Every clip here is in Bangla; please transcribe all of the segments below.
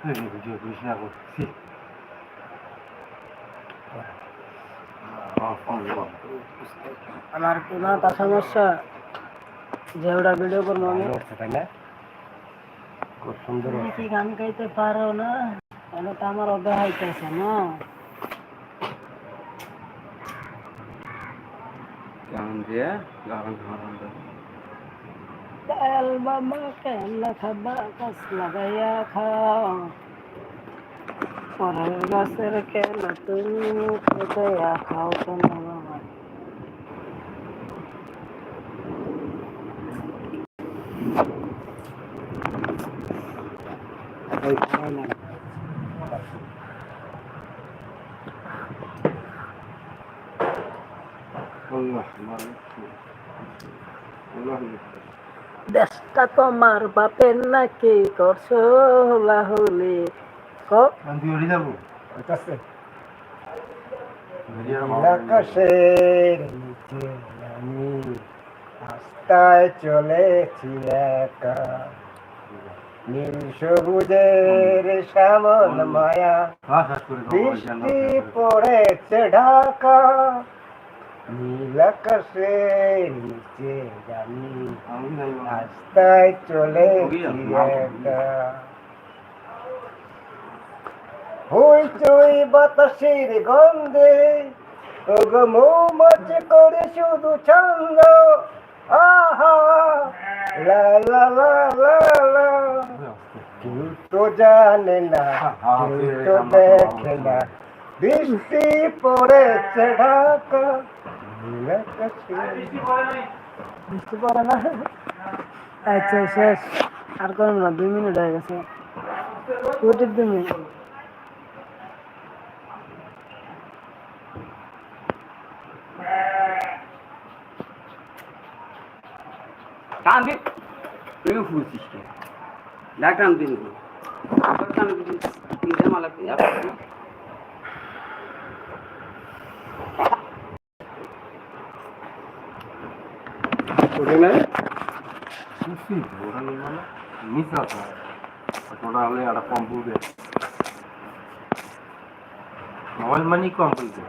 ভিডিও করিস না করছি আমার কোনো সমস্যা যে ওটা ভিডিও করব আমি তাই না খুব সুন্দর তুমি কি গান গাইতে পারো না তাহলে তো আমার অব্যাহ হইতেছে না গান দিয়ে গান গান তেল বাবা কেলা খাবা গাছ লাগাইয়া খাও পরের গাছের কেলা তুমি খেতেয়া খাও কেন বাবা ওই খাওয়া না আল্লাহ মালিক আল্লাহ দেশটা তোমার বাপের নাকি করছ যাব। আকাশে। আকাশের নিচে আমি রাস্তায় চলেছি একা। নীল সবুজের শ্যামল মায়া বৃষ্টি পড়েছে ঢাকা। নীল আকাশের নিচে আমি রাস্তায় চলেছি একা। হইচই বাতাসের গন্ধে ওগো মৌমাছি করে শুধু ছন্দ। আহা! লা লা লা লা লা। কেউ তো জানে না কেউ তো দেখে না। বৃষ্টি পড়েছে ঢাকা। বুঝতে পারে না। আচ্ছা শেষ আর করুন না, দুই মিনিট হয়ে গেছে। কুটির দুই মিনিট। কাঁদে তুইও ফুলছিস কে ডাকলাম দিন মালা ওটা সুসি ওটা মানে মিস আছে ওটা হলে একটা কম্পিউটার মোবাইল মানি কম্পিউটার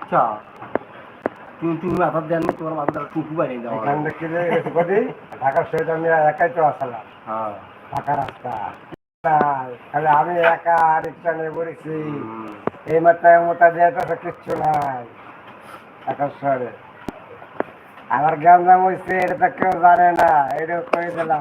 আচ্ছা তুমি তুমি মাথার দেন তোমার মাথাটা টুকু বানিয়ে দেওয়া এখান থেকে ঢাকার সহিত আমি একাই তো আসলাম হ্যাঁ। ফাঁকা রাস্তা। তাহলে আমি একা রিক্সা নিয়ে হুম। এই মাত্রায় মোটা দিয়ে তো কিচ্ছু নাই। একার শহরে। আমার গ্রাম নাম হয়েছে এটা তো কেউ জানে না এটা করে দিলাম।